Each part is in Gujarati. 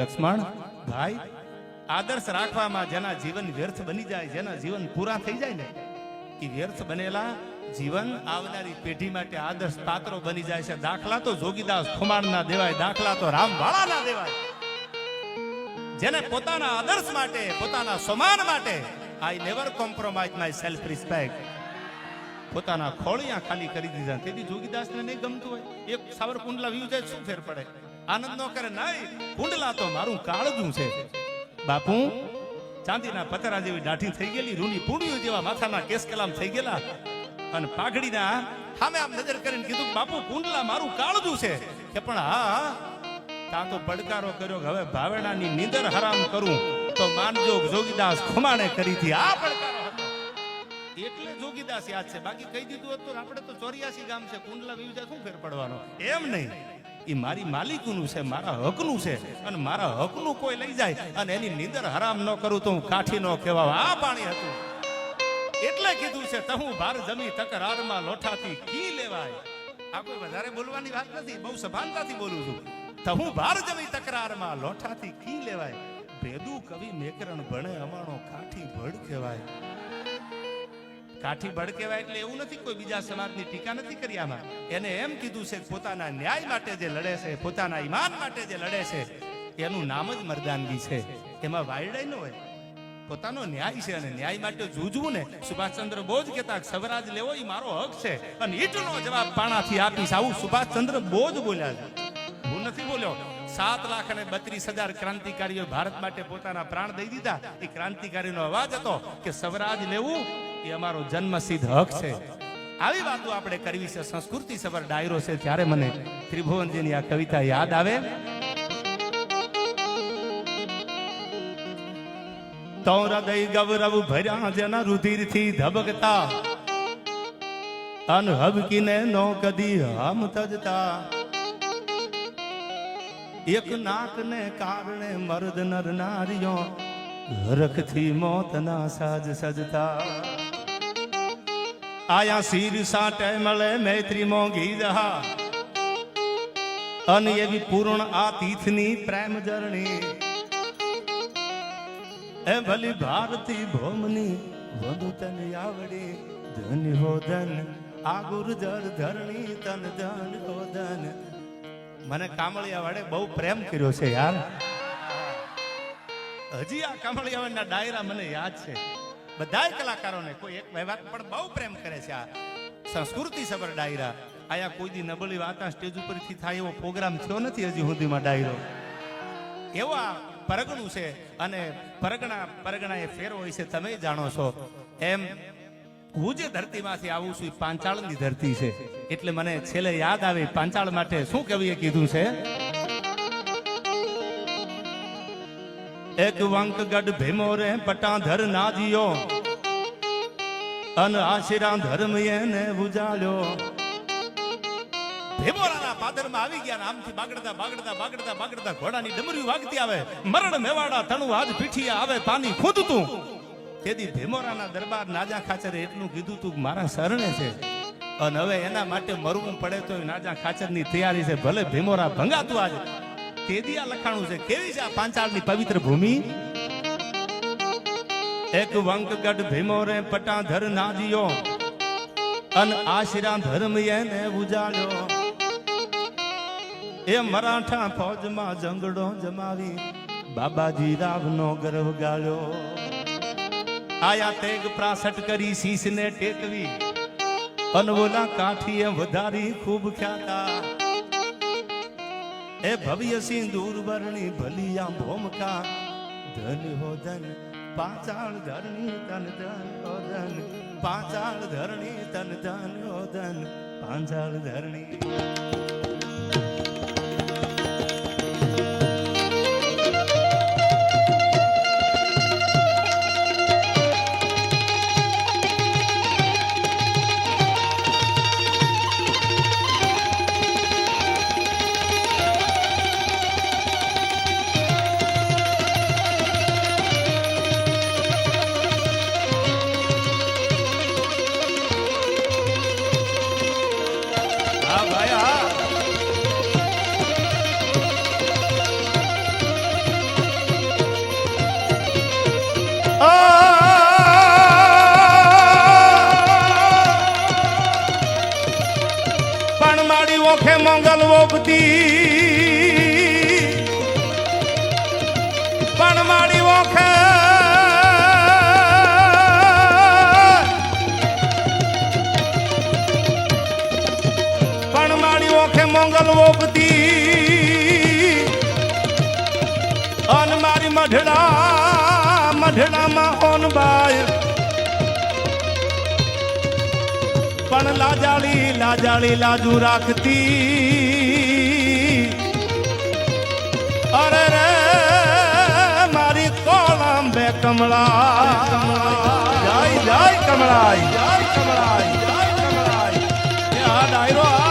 લક્ષ્મણ, ભાઈ, આદર્શ રાખવામાં જેના જીવન વ્યર્થ બની જાય, જેના જીવન પૂરા થઈ જાય ને એ વ્યર્થ બનેલા જીવન આવનારી પેઢી માટે આદર્શ પાત્રો બની જાય છે. દાખલા તો જોગીદાસ ખુમાણ ના દેવાય, દાખલા તો રામવાળા ના દેવાય. જેને પોતાના આદર્શ માટે, પોતાના સમાન માટે I never compromise my self respect પોતાના ખોળિયા ખાલી કરી દીધા. તેથી જોગીદાસને નહીં ગમતું હોય. એક સાવર કુંડલા વ્યુ જાય, શું ફેર પડે? આનંદ ન કરે નહીં કુંડલા તો મારું કાળજું છે. બાપુ, ચાંદીના પતરા જેવી દાઢી થઈ ગયેલી, રૂની પૂણીઓ જેવા માથાના કેસ કલામ થઈ ગયેલા. અને પાઘડીના સામે આમ નજર કરીને કીધું બાપુ, કુંડલા મારું કાળજું છે. કે પણ હા, ત્યાં તો પડકારો કર્યો હવે ભાવેડાની નીંદર હરામ કરું. તો માનજો જોગીદાસ ખુમાણે કરી હતી. આ પડકારો એટલે જોગીદાસ યાદ છે. બાકી કહી દીધું હતું આપણે તો ચોર્યાસી ગામ છે. કુંડલા વિવિધા શું ફેર પડવાનો? એમ નહીં. એ મારી માલિકનું છે, મારા હકનું છે. અને મારા હકનું કોઈ લઈ જાય અને એની નીંદર હરામ ન કરું તો હું કાઠી ન કહેવા આ પાણી હતું. એટલે કીધું છે, તહું ભાર જમી તકરારમાં લોઠાથી કી લેવાય. આ કોઈ વધારે બોલવાની વાત નથી, બહુ સભાનતાથી બોલું છું. તહું ભાર જમી તકરારમાં લોઠાથી કી લેવાય. ભેદુ કવિ મેકરણ ભણે, અમાણો કાઠી ભડ કહેવાય કાઠી કહેવાય એટલે એવું નથી કોઈ બીજા સમાજની ટીકા નથી કરી આમાં. એને એમ કીધું છે પોતાના ન્યાય માટે જે લડે છે, પોતાના ઈમાન માટે જે લડે છે, એનું નામ જ મરદાનગી છે. એમાં વાયડાઈ ન હોય. પોતાનો ન્યાય છે અને ન્યાય માટે જૂજવું ને સુભાષચંદ્ર બોઝ કહેતા સ્વરાજ લેવો એ મારો હક છે. અને ઈટનો જવાબ પાણાથી આપીશ. આવું સુભાષચંદ્ર બોઝ બોલ્યા છે. હું નથી બોલ્યો. સાત લાખ અને બત્રીસ હજાર ક્રાંતિકારીઓ ભારત માટે પોતાના પ્રાણ દઈ દીધા. એ ક્રાંતિકારીનો અવાજ હતો કે સ્વરાજ લેવું એ અમારો જન્મસિદ્ધ હક છે. આવી વાતો આપણે કરવી છે. સંસ્કૃતિ સભર ડાયરો છે. ત્યારે મને ત્રિભુવનજીની આ કવિતા યાદ આવે. તો હૃદય ગૌરવ ભર્યા જેના રુધિરથી ધબકતા. અન હબકીને નો કદી હમ તજતા. એક નાકને કારણે મર્દ નર નારીઓ મોત મોતના સાજ સજતા. આયા શીર સાટે મળે મૈત્રી મોંઘી જહા. અન એવી પૂર્ણ આ તીથની પ્રેમ જરણી. એ ભલી ભારતી ભોમની વધુ તન આવડી. ધન હો ધન આ ગુરુજર ધરણી, તન ધન હો ધન. મને કામળિયા વાળે બહુ પ્રેમ કર્યો છે યાર. હજી આ કામળિયા ડાયરા મને યાદ છે. બધાય કલાકારોને કોઈ એક વ્યવહાર પણ બહુ પ્રેમ કરે છે આ સંસ્કૃતિ સબર ડાયરા. આયા કોઈ દી નબળી વાતા સ્ટેજ ઉપરથી થાય એવો પ્રોગ્રામ થયો નથી હજી સુધીમાં ડાયરો. એવા પરગણું છે અને પરગણા પરગણા એ ફેરો હોય છે, તમે જાણો છો. એમ હું જે ધરતીમાંથી આવું છું એ પાંચાળની ધરતી છે. એટલે મને છેલ્લે યાદ આવે, પાંચાળ માટે શું કવિએ કીધું છે? એક વંક ગઢ ભીમો રે પટાધર નાજીયો. અન આશીરા ધર્મ એને ઉજાડ્યો ભીમોરાના પાદરમાં આવી ગયા આમથી બાગડતા બાગડતા બાગડતા બાગડતા ઘોડાની ડમરીઓ વાગતી આવે. મરણ મેવાડા તણું આજ પીઠીએ આવે પાણી ખૂંદતું. તેથી ભીમોરાના દરબાર નાજા ખાચરે એટલું કીધું તું મારા શરણે છે. અને હવે એના માટે મરવું પડે તો નાજા ખાચરની તૈયારી છે. ભલે ભીમોરા ભંગાતું આજે તેદી લખાણું છે? કેવી છે આ પાંચાળની પવિત્ર ભૂમિ? એક વંકગઢ ભીમોરે પટાધર નાજીયો, અન આશીરા ધર્મ એને ઉજાડ્યો એ મરાઠા ફૌજમાં જંગડો જમાવી, બાબાજી રાવનો ગર્વ ગાળ્યો. આયા તેગ પ્રાસટ કરી શીશને ટેકવી અનવોલા કાઠીએ વધારી ખૂબ ખ્યાતા. એ ભવ્ય સિંદૂર વર્ણી ભલિયા ભોમકા. ધન હો ધન, પાચાળ ધરણી તન ધન હો ધન. પાચાળ ધરણી તન ધન હો ધન પાંચાળ ધરણી. ઓખે મંગલ વોપતી પણ મારી ઓખે પણ મારી ઓખે મંગલ વોપતી અન મારી મઢડા, મઢડામાં ઓન બાય. પણ લાજાળી લાજાળી લાજુ રાખતી. અરે રે, મારી કોલંબે કમળા જય જય કમળાઈ જય કમળાઈ જય કમળાઈ. ડાયરો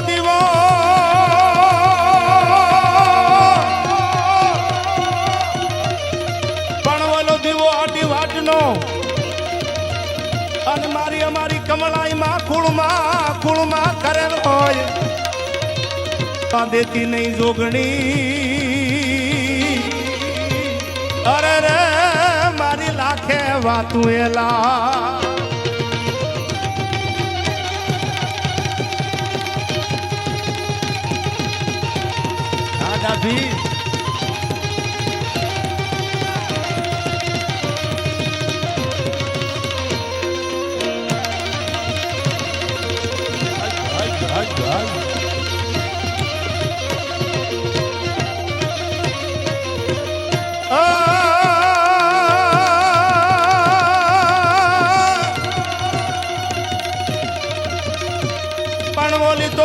દીવો પણવલો દીવો આડી વાટનો અને મારી અમારી કમળાઈમાં કુળમાં કુળમાં કરેલ હોય દેતી નહીં જોગણી અરે રે મારી લાખે વાતું એલા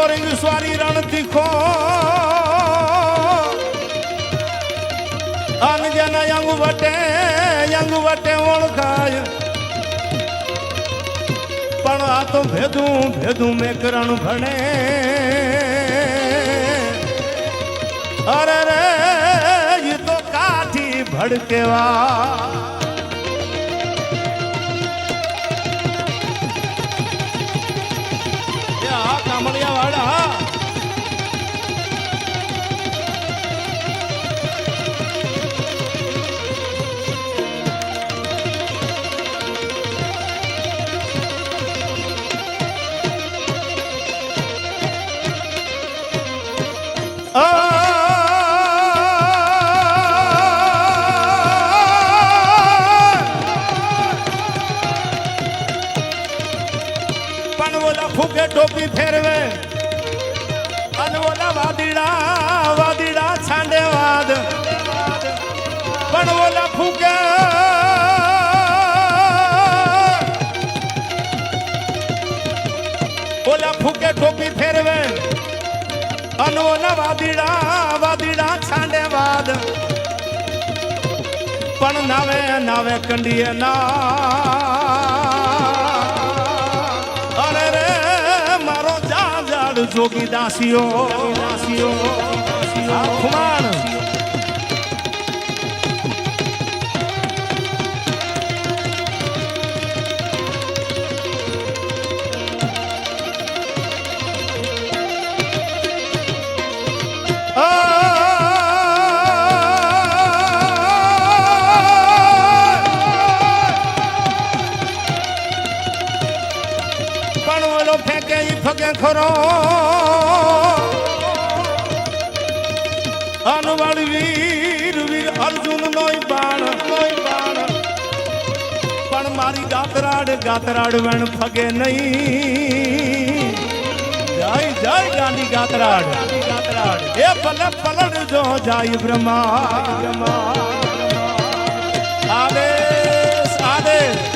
તોરિંગ સ્વારી રણ તીખો અન જેના યંગ વટે યંગ વટે ઓળખાય. પણ આ તો ભેદું ભેદું મેકરણ ભણે. અરે રે, ઈ તો કાઠી ભડકેવા. ટોપી ફેરવે. અને ઓલા વાદીડા વાદીડા છાંડે વાદ. પણ ઓલા ફૂકે. ઓલા ફૂકે ટોપી ફેરવે. અને ઓલા વાદીડા વાદીડા છાંડે વાદ. પણ નાવે નાવે કંડીએ ના. જોગી દાસીઓ દાસીઓ આ ખુમાણ ખરો. અનવળ વીર વીર અર્જુન નોય બાણ નોય બાણ. પણ મારી ગાતરાડ ગાતરાડ વેણ ફગે નહીં. જય જય ગાંધી ગાતરાડ. ગાતરાડ એ પલ પલડ જો જાય બ્રહ્મા બ્રહ્મા. આદેશ આદેશ.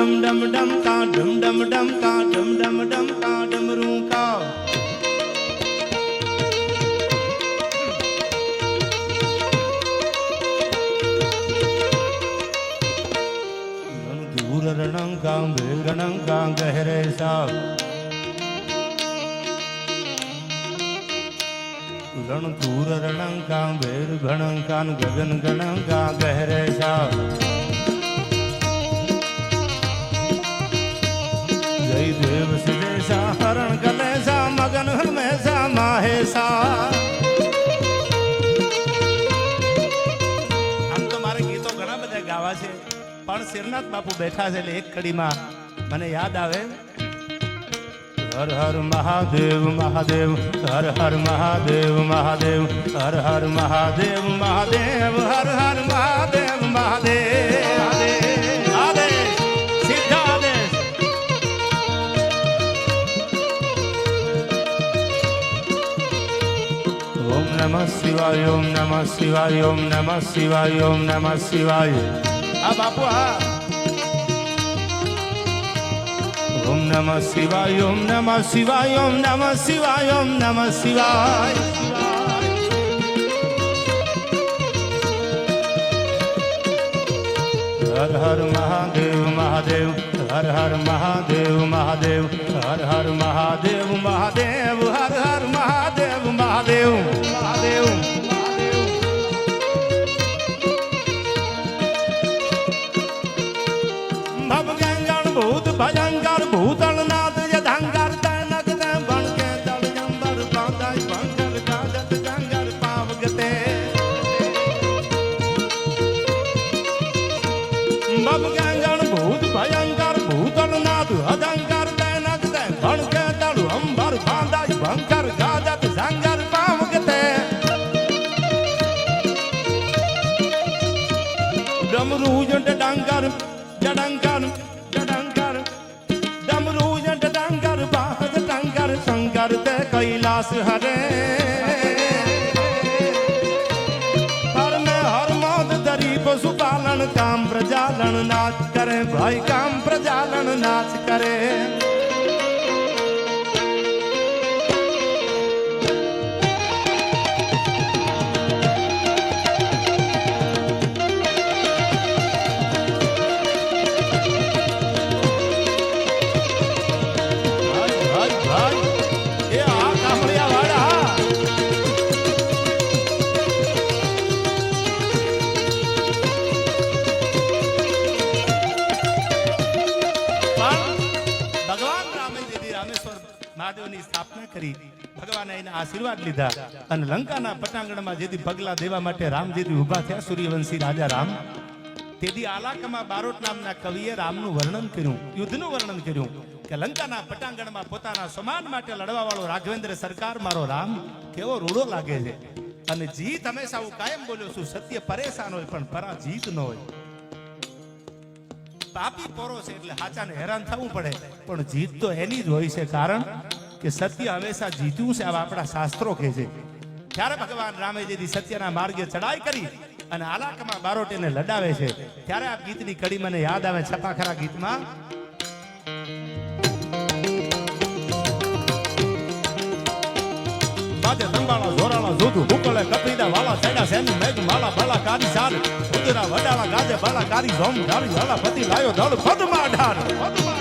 ડમ ડમ ડમ કા ડમ ડમ ડમ કા ડમ ડમ ડમ કા ડમરું કા દૂર રણંકા વેગણંકા ગહેરે સા રણ દૂર રણંકા વેર ગણંકા ગગન ગણંકા ગહેરે સા પણ શિરનાથ બાપુ બેઠા છે એટલે એક કડીમાં મને યાદ આવે. હર હર મહાદેવ મહાદેવ, હર હર મહાદેવ મહાદેવ, હર હર મહાદેવ મહાદેવ, હર હર મહાદેવ મહાદેવ. નમઃ શિવાય ઓમ નમઃ શિવાય ઓમ નમઃ શિવાય ઓમ નમઃ શિવાય આ બાપુ હા ઓમ નમઃ શિવાય ઓમ નમઃ શિવાય ઓમ નમઃ શિવાય ઓમ નમઃ શિવાય હર હર મહાદેવ મહાદેવ હર હર મહાદેવ મહાદેવ હર હર મહાદેવ મહાદેવ હર હર મહાદેવ મહાદેવ મહાદેવ જંટ ડાંગર, બાદ ડાંગર શંકર તે કૈલાસ હરે. હર મે હર મોદ દરી પશુપાલન કામ પ્રજાલન નાચ કરે ભાઈ કામ પ્રજાલન નાચ કરે. આશીર્વાદ લીધા અને લંકાના પટાંગણમાં જેથી પગલા દેવા માટે રામ ઊભા થયા, સૂર્યવંશી રાજા રામ. તેથી આલાકમાં બારોટ નામના કવિએ રામનું વર્ણન કર્યું, યુદ્ધનું વર્ણન કર્યું કે લંકાના પટાંગણમાં પોતાના સમાન માટે લડવા વાળો રાઘવેન્દ્ર સરકાર, મારો રામ, કેવો રૂડો લાગે છે. અને જીત હંમેશા હું કાયમ બોલ્યો છું, સત્ય પરેશાન હોય પણ પરા જીત ન હોય. પાપી પોરો છે એટલે હાચાને હેરાન થવું પડે, પણ જીત તો એની જ હોય છે. કારણ કે સત્ય હંમેશા જીત્યું છે, આવા આપણા શાસ્ત્રો કહે છે. ત્યારે ભગવાન રામે જેથી સત્યના માર્ગે ચડાઈ કરી અને આલાકમાં બારોટીને લડાવે છે, ત્યારે આ ગીતની કડી મને યાદ આવે છપાખરા ગીતમાં. બાજે તંબાળા ઝોરાળા જોધું ભૂકળે કપીદા વાલા સૈડા સેની, મેઘ, માલા બાલા કારી સાર ઉદરા વડાળા, ગાજે બાલા કારી ઝોમ ધારી હલા પતિ, લાયો, ધળ પદમાં ઢાર પદમાં